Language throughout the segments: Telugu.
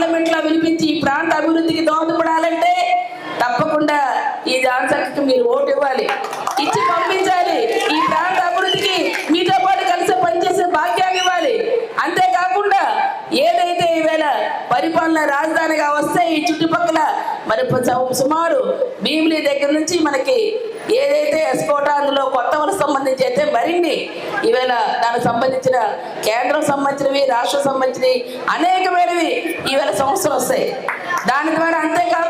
పార్లమెంట్లో వినిపించి ఈ ప్రాంత అభివృద్ధికి దోహదపడాలంటే తప్పకుండా ఈ జాన్సన్కి మీరు ఓటు ఇవ్వాలి ఇచ్చి పంపించాలి ఈ ప్రాంత అభివృద్ధికి మీతో పాటు కలిసి పనిచేసే భాగ్యాన్ని ఇవ్వాలి అంతేకాకుండా ఏదైతే ఈవేళ పరిపాలన రాజధానిగా వస్తే ఈ చుట్టుపక్కల మరి సుమారు భీమిలి దగ్గర నుంచి మనకి ఏదైతే ఎస్కోట అందులో కొత్త వాళ్ళకి సంబంధించి అయితే మరిన్ని ఈవేళ దానికి సంబంధించిన కేంద్రం సంబంధించినవి రాష్ట్రం సంబంధించినవి అనేకమైనవి ఈవేళ సంస్థలు వస్తాయి. దాని ద్వారా అంతేకాదు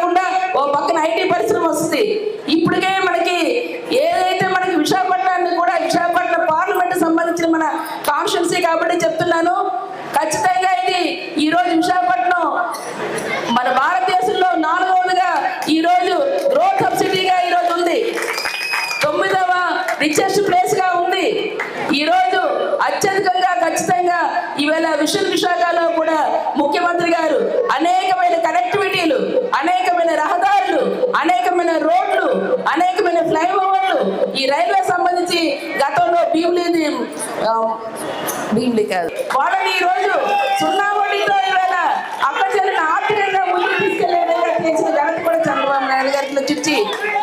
ఓ పక్కన ఐటీ పరిశ్రమ వస్తుంది ఇప్పటికే మనకి ఏదైతే మనకి విశాఖపట్నాన్ని కూడా విశాఖపట్నం పార్లమెంట్ సంబంధించిన మన కాన్స్టిట్యున్సీ కాబట్టి చెప్తున్నాను ఖచ్చితంగా ఇది ఈరోజు విశాఖపట్నం మన భారతదేశంలో నాలుగవదిగా ఈరోజు గ్రోత్ సబ్సిడీగా ఈరోజు ఉంది తొమ్మిదవ రిచెస్ట్ ప్లేస్గా ఉంది ఈరోజు అత్యధికంగా ఖచ్చితంగా మిషన్ విశాఖలో కూడా ముఖ్యమంత్రి గారు అనేకమైన కనెక్టివిటీలు అనేకమైన రహదారులు అనేకమైన రోడ్లు అనేకమైన ఫ్లైఓవర్లు ఈ రైల్వే సంబంధించి గతంలో భీమిలిది ఆ, భీమిలి కాదు. వాళ్ళని ఈ రోజు సున్నా వడ్డీతో ఈవేళ అక్క ఆర్థికంగా ముందుకు తీసుకెళ్ళే విధంగా చేసిన ఘనత కూడా చంద్రబాబు నాయుడు గారిలో చుచ్చి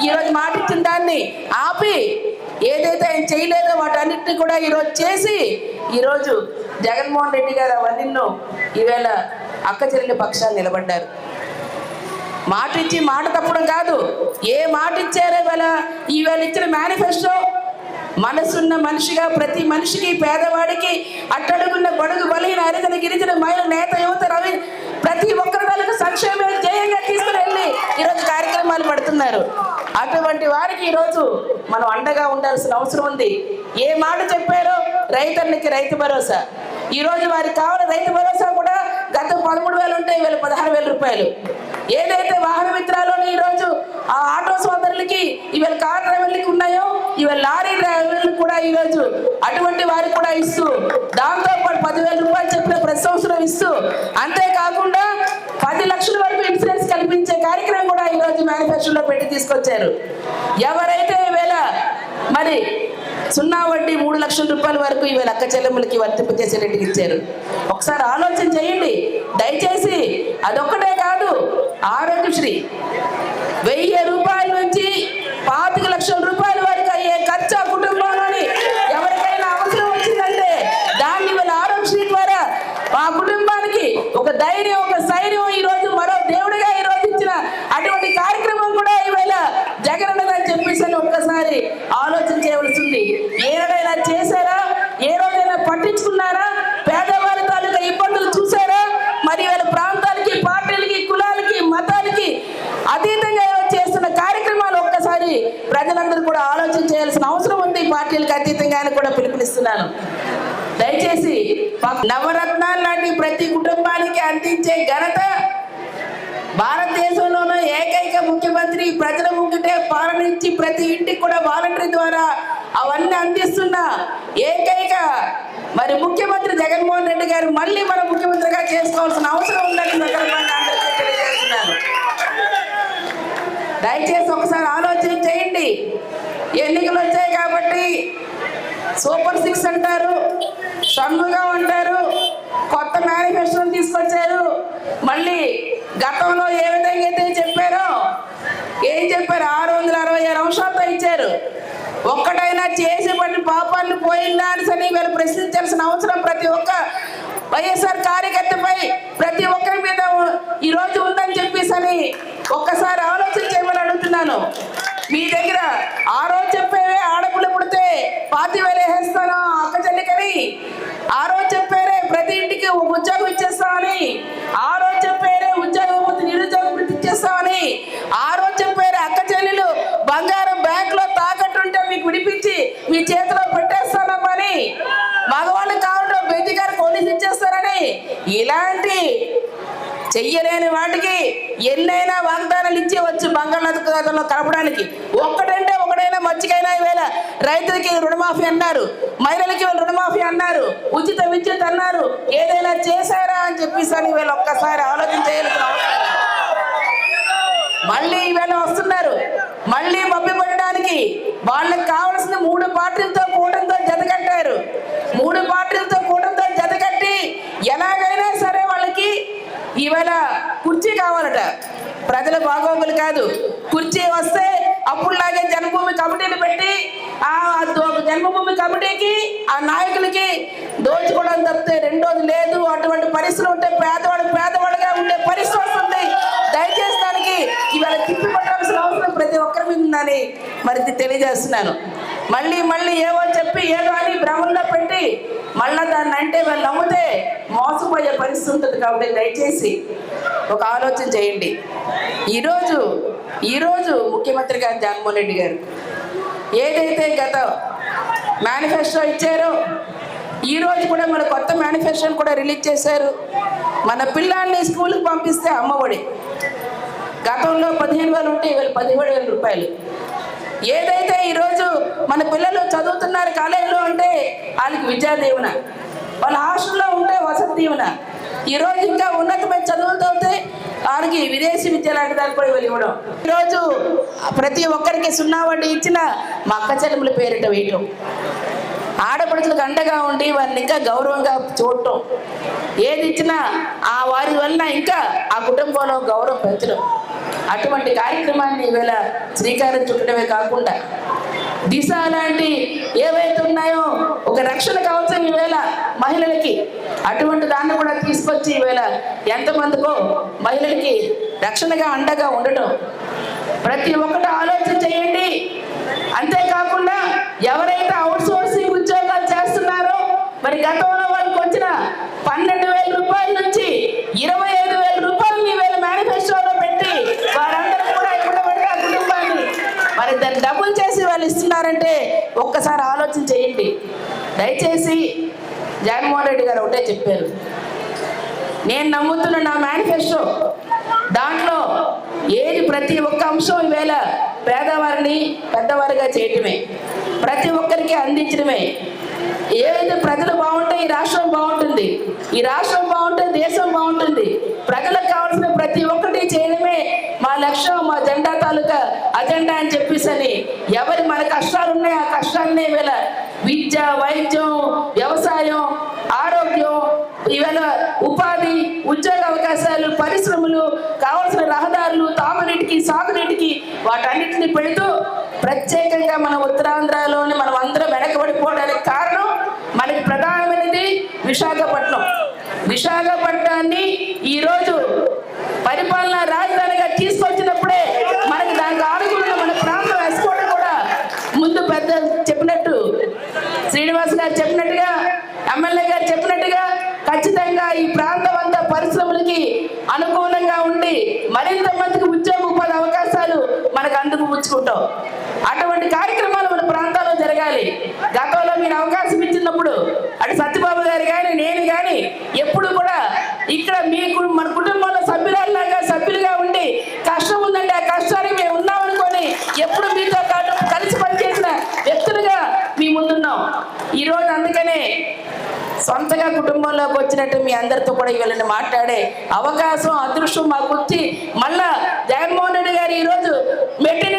ఈ రోజు మాట దాన్ని ఆపి ఏదైతే ఆయన చేయలేదో వాటన్నిటిని కూడా ఈరోజు చేసి ఈరోజు జగన్మోహన్ రెడ్డి గారు అవన్నీ ఈవేళ అక్క చెల్లెల పక్షాన్ని నిలబడ్డారు. మాట ఇచ్చి మాట తప్పడం కాదు. ఏ మాట ఇచ్చారో ఇవాళ ఈవేళ ఇచ్చిన మేనిఫెస్టో. మనసున్న మనిషిగా ప్రతి మనిషికి పేదవాడికి అట్టడుగున్న బడుగు బలిగిన అరిగిన గిరిజన మహిళ నేత యువత రవి ప్రతి ఒక్కరి వాళ్ళకి సంక్షేమ ధ్యేయంగా తీసుకుని వెళ్ళి ఈరోజు కార్యక్రమాలు పడుతున్నారు. అటువంటి వారికి ఈరోజు మనం అండగా ఉండాల్సిన అవసరం ఉంది. ఏ మాట చెప్పారో రైతన్నకి రైతు భరోసా. ఈరోజు వారికి కావాలి రైతు భరోసా కూడా గత పదమూడు వేలు ఉంటే వీళ్ళు పదహారు వేల రూపాయలు. ఏదైతే వాహన మిత్రాలను ఈరోజు ఆ ఆటో సోదరులకి ఇవాళ కార్ డ్రైవర్లకి ఉన్నాయో ఇవాళ లారీ డ్రైవర్లు కూడా ఈరోజు అటువంటి వారికి కూడా ఇస్తూ దాంతో పాటు పదివేల రూపాయలు చెప్పిన ప్రతి సంవత్సరం ఇస్తూ అంతేకాకుండా పది లక్షల వరకు ఇన్సూరెన్స్ కల్పించే కార్యక్రమం కూడా ఈ రోజు మేనిఫెస్టోలో పెట్టి తీసుకొచ్చారు. ఎవరైతే ఈవేళ మరి సున్నా వడ్డీ మూడు లక్షల రూపాయల వరకు ఈవేళ అక్క చెల్లెమ్మలకి వర్తింపజేసేటట్టుగా ఇచ్చారు. ఒకసారి ఆలోచన చేయండి. దయచేసి అదొక్కటే కాదు ఆరోగ్యశ్రీ. వెయ్యి రూపాయల నుంచి పాతిక లక్షల రూపాయల వరకు అయ్యే ఖర్చు ఆ కుటుంబంలోని ఎవరికైనా అవసరం వచ్చిందంటే దాన్ని వీళ్ళ ఆరోగ్యశ్రీ ద్వారా మా కుటుంబానికి ఒక ధైర్యం ఒక స్థైర్యం ఈరోజు రోజు మరో దేవుడిగా ఈ రోజు ఇచ్చిన అటువంటి కార్యక్రమం కూడా ఈవేళ జగన్ అని చెప్పేసి అని ఒక్కసారి ఆలోచన చేయవలసింది ఏదైనా చేశారా ఏ రోజైనా పట్టించుకున్నారా పేదవారి తాలూకా ఇబ్బందులు చూసారా మరి వీళ్ళ ప్రాంతాలకి పార్టీలకి కులాలకి మతాలకి అతీతంగా ఈరోజు చేస్తున్న కార్యక్రమాలు ఒక్కసారి ప్రజలందరూ కూడా ఆలోచన చేయాల్సిన అవసరం ఉంది. పార్టీలకు అతీతంగా అని కూడా పిలుపునిస్తున్నాను. దయచేసి నవరత్నాలు లాంటి ప్రతి కుటుంబానికి అందించే ఘనత భారతదేశంలోనూ ఏకైక ముఖ్యమంత్రి ప్రజల ముంగిటే పాలనించి ప్రతి ఇంటికి కూడా వాలంటరీ ద్వారా అవన్నీ అందిస్తున్న ఏకైక మరి ముఖ్యమంత్రి జగన్మోహన్ రెడ్డి గారు మళ్ళీ మన ముఖ్యమంత్రిగా చేసుకోవాల్సిన అవసరం ఉందని సందర్భంగా అందరికీ తెలియజేస్తున్నాను. దయచేసి ఒకసారి ఆలోచన ఎన్నికలు వచ్చాయి కాబట్టి సూపర్ సిక్స్ అంటారు షణ్ముగం ఉంటారు కొత్త మేనిఫెస్టోలు తీసుకొచ్చారు. మళ్ళీ గతంలో ఏ విధంగా అయితే చెప్పారో ఏం చెప్పారు? ఆరు వందల అరవై ఆరు అంశాలతో ఇచ్చారు. ఒక్కటైనా చేసి పని పాపాన్ని పోయిందా అని సని వీళ్ళు ప్రశ్నించాల్సిన అవసరం ప్రతి ఒక్క వైఎస్ఆర్ కార్యకర్తపై ప్రతి ఒక్కరి మీద ఈరోజు ఉందని చెప్పేసి అని ఒక్కసారి ఆలోచన చేయమని అడుగుతున్నాను. మీ దగ్గర ఆ రోజు చెప్పేవే ఆడపిల్ల పుడితే పాతి వేలేస్తాను అక్క చెల్లికని. ఆ రోజు చెప్పారే ప్రతి ఇంటికి ఒక ఉద్యోగం ఇచ్చేస్తామని ఆ రోజు చెప్పారే ఉద్యోగం పోతే నిరుద్యోగ వృత్తి ఇచ్చేస్తామని ఆ రోజు చెప్పారే అక్క చెల్లెలు బంగారం బ్యాంక్లో తాకట్టుంటే మీకు విడిపించి మీ చేతిలో పెట్టేస్తానమ్మని మగవాళ్ళు కావడం బెంజి గారు పోలీసు ఇచ్చేస్తారని. ఇలాంటి చెయ్యలేని వాటికి ఎన్నైనా వాగ్దానాలు ఇచ్చేవచ్చు బంగాళాఖాతంలో కలపడానికి. ఒక్కటంటే ఒకటైనా మచ్చికైనా ఈవేళ రైతులకి రుణమాఫీ అన్నారు. మహిళలకి రుణమాఫీ అన్నారు. ఉచిత విద్యుత్ అన్నారు. ఏదైనా చేశారా అని చెప్పేసి అని ఈవేళ ఒక్కసారి ఆలోచన చేయాల్సిన మళ్ళీ ఈవేళ వస్తున్నారు. మళ్ళీ మభ్య పడడానికి వాళ్ళకి కావాల్సిన మూడు పార్టీలతో కూటమితో జతకట్టారు మూడు పార్టీలతో కూటమితో జతకట్టి ఎలాగైనా సరే వాళ్ళకి ఈవేళ కుర్చీ కావాలట. ప్రజల బాగోగులు కాదు. కుర్చీ వస్తే అప్పుడులాగే జన్మభూమి కమిటీని పెట్టి ఆ జన్మభూమి కమిటీకి ఆ నాయకులకి దోచుకోవడం తప్పితే రెండోది లేదు. అటువంటి పరిస్థితులు ఉంటే పేదవాడు పేదవాడుగా ఉండే పరిస్థితి వస్తుంది. దయచేసి దానికి ఇవాళ తిప్పి పట్టాల్సిన అవసరం ప్రతి ఒక్కరి మీద ఉందని మరి తెలియజేస్తున్నాను. మళ్ళీ మళ్ళీ ఏవో చెప్పి ఏదో అని భ్రమంలో పెట్టి మళ్ళా దాన్ని అంటే వాళ్ళు నమ్మితే మోసపోయే పరిస్థితి ఉంటుంది కాబట్టి దయచేసి ఒక ఆలోచన చేయండి. ఈరోజు ఈరోజు ముఖ్యమంత్రి గారు జగన్మోహన్ రెడ్డి గారు ఏదైతే గత మేనిఫెస్టో ఇచ్చారో ఈరోజు కూడా మన కొత్త మేనిఫెస్టోని కూడా రిలీజ్ చేశారు. మన పిల్లల్ని స్కూల్కి పంపిస్తే అమ్మఒడి. గతంలో పదిహేను వేలు ఉంటే ఇవాళ పదిహేడు వేల రూపాయలు. ఏదైతే ఈరోజు మన పిల్లలు చదువుతున్నారు కాలేజీలో ఉంటే వాళ్ళకి విద్యా దీవెన. వాళ్ళ హాస్టల్లో ఉంటే వసతి దీవెన. ఈరోజు ఇంకా ఉన్నతమైన చదువులతో వారికి విదేశీ విద్య లాంటి దానికి కూడా వెలివడం ఈరోజు ప్రతి ఒక్కరికి సున్నా వడ్డీ ఇచ్చిన మా అక్క చెల్లెముల పేరిట వేయటం. ఆడపడుచులకు అండగా ఉండి వారిని ఇంకా గౌరవంగా చూడటం. ఏది ఇచ్చినా ఆ వారి వలన ఇంకా ఆ కుటుంబంలో గౌరవం పెంచడం. అటువంటి కార్యక్రమాన్ని ఈవేళ శ్రీకారం చుట్టడమే కాకుండా దిశ లాంటి ఏవైతే ఉన్నాయో ఒక రక్షణ కవచం ఈవేళ మహిళలకి అటువంటి దాన్ని కూడా తీసుకొచ్చి ఈవేళ ఎంతమందికో మహిళలకి రక్షణగా అండగా ఉండటం. ప్రతి ఒక్కటి ఆలోచన చేయండి. అంతేకాకుండా ఎవరైతే అవుట్ సోర్సింగ్ ఉద్యోగాలు చేస్తున్నారో మరి గతంలో వాళ్ళకి వచ్చిన పన్నెండు వేల రూపాయల నుంచి ఇరవై ఐదు వేల రూపాయలు ఈవేళ మేనిఫెస్టోలో పెట్టి వారందరూ కూడా ఎక్కడ కుటుంబాన్ని. మరి దాన్ని డబ్బులు ఇస్తున్నారంటే ఒక్కసారి ఆలోచన చేయండి. దయచేసి జగన్మోహన్ రెడ్డి గారు ఒకటే చెప్పారు. నేను నమ్ముతున్న నా మేనిఫెస్టో దాంట్లో ఏది ప్రతి ఒక్క అంశం ఈవేళ పేదవారిని పెద్దవారిగా చేయటమే ప్రతి ఒక్కరికి అందించడమే. ఏదైతే ప్రజలు బాగుంటే ఈ రాష్ట్రం బాగుంటుంది ఈ రాష్ట్రం బాగుంటే దేశం బాగుంటుంది ప్రజలకు లక్ష్యం మా జెండా తాలూకా అజెండా అని చెప్పేసి అని ఎవరి మన కష్టాలు ఉన్నాయి ఆ కష్టాలనే వేళ విద్య వైద్యం వ్యవసాయం ఆరోగ్యం ఇవాళ ఉపాధి ఉద్యోగ అవకాశాలు పరిశ్రమలు కావలసిన రహదారులు తాగునీటికి సాగునీటికి వాటన్నిటిని పెడుతూ ప్రత్యేకంగా మన ఉత్తరాంధ్రలోని మనం అందరం వెనకబడిపోవడానికి కారణం మనకి ప్రధానమైనది విశాఖపట్నం. విశాఖపట్నాన్ని ఈరోజు పరిపాలనా రాజధాని తీసుకొచ్చినప్పుడే మనకి దానికి ఆనుకున్న మన ప్రాంతం వేసుకోవడం కూడా ముందు పెద్ద చెప్పినట్టు. శ్రీనివాస్ గారు చెప్పినట్టుగా ఎమ్మెల్యే గారు చెప్పినట్టుగా ఖచ్చితంగా ఈ ప్రాంతం అంతా పరిశ్రమలకి అనుకూలంగా ఉండి మరింత మందికి ఉద్యోగ ఉపాధి అవకాశాలు మనకు అందుకు పుచ్చుకుంటాం. అటువంటి కార్యక్రమాలు మన ప్రాంతాల్లో జరగాలి. గతంలో మీరు అవకాశం ఇచ్చినప్పుడు అటు సత్యబాబు గారు కానీ నేను కానీ ఎప్పుడు కూడా ఇక్కడ మీకు మన కుటుంబంలో సభ్యురాల్లాగా సభ్యులుగా ఉండి కష్టం ఉందంటే ఆ కష్టానికి మేము ఉన్నామనుకొని ఎప్పుడు మీతో పాటు కలిసి పనిచేసిన వ్యక్తులుగా మీ ముందున్నాం ఈరోజు అందుకనే సొంతగా కుటుంబంలోకి వచ్చినట్టు మీ అందరితో కూడా వీళ్ళని మాట్లాడే అవకాశం అదృష్టం మాకు వచ్చి మళ్ళా జగన్మోహన్ రెడ్డి గారు ఈరోజు మెట్టిని